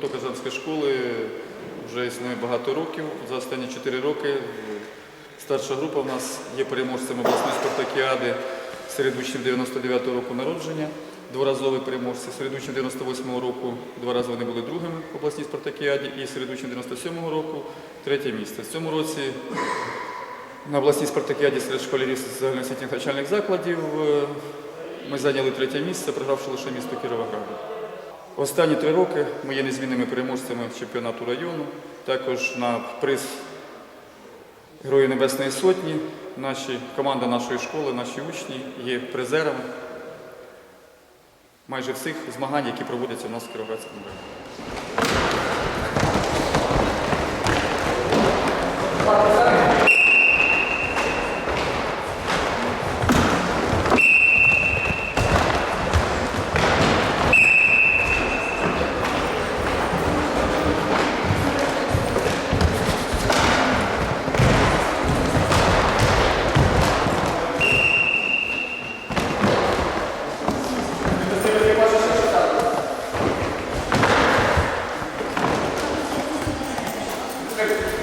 Гурток Казанської школи вже існує багато років. За останні 4 роки старша група в нас є переможцем обласної спартакіади серед учнів 99-го року народження, дворазові переможці. Серед учнів 98-го року два рази вони були другими в обласній спартакіаді і серед учнів 97-го року третє місце. В цьому році на обласній спартакіаді серед школярів загальноосвітніх навчальних закладів е, ми зайняли третє місце, програвши лише місто Кіровограду. Останні три роки ми є незмінними переможцями чемпіонату району. Також на приз Герої Небесної Сотні. Наші, команда нашої школи, наші учні є призерами майже всіх змагань, які проводяться у нас в Кіровоградському районі. Gracias.